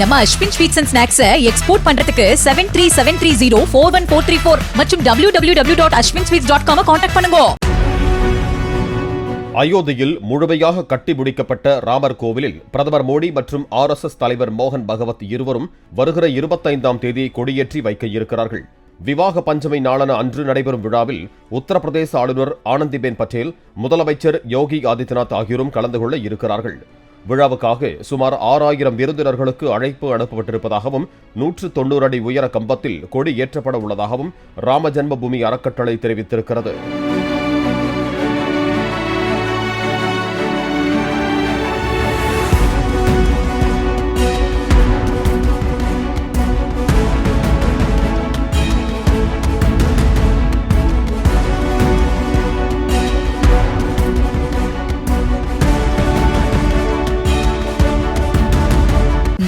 நம்ம Ashwin sweets and ஸ்நாக்ஸை export பண்றதுக்கு seven three seven three zero four one four three four மற்றும் W W W dot Ashwin sweets dot com contact பண்ணுங்க. அயோத்தியில் முழுமையாக கட்டி முடிக்கப்பட்ட ராமர் கோவிலில் பிரதமர் மோடி மற்றும் ஆர்எஸ்எஸ் தலைவர் மோகன் பகவத் இருவரும் வருகிற இருபத்தைந்தாம் தேதி கொடியேற்றி வைக்க இருக்கிறார்கள் விவாக பஞ்சமி நாளான அன்று நடைபெறும் விழாவில் உத்தரப்பிரதேச ஆளுநர் ஆனந்திபென் பட்டேல் முதலமைச்சர் யோகி ஆதித்யநாத் ஆகியோரும் கலந்து கொள்ள இருக்கிறார்கள். விழாவுக்காக சுமார் ஆறாயிரம் விருந்தினர்களுக்கு அழைப்பு அனுப்பப்பட்டிருப்பதாகவும் நூற்று தொண்ணூறு அடி உயர கம்பத்தில் கொடி ஏற்றப்பட உள்ளதாகவும் ராமஜன்மபூமி அறக்கட்டளை தெரிவித்திருக்கிறது.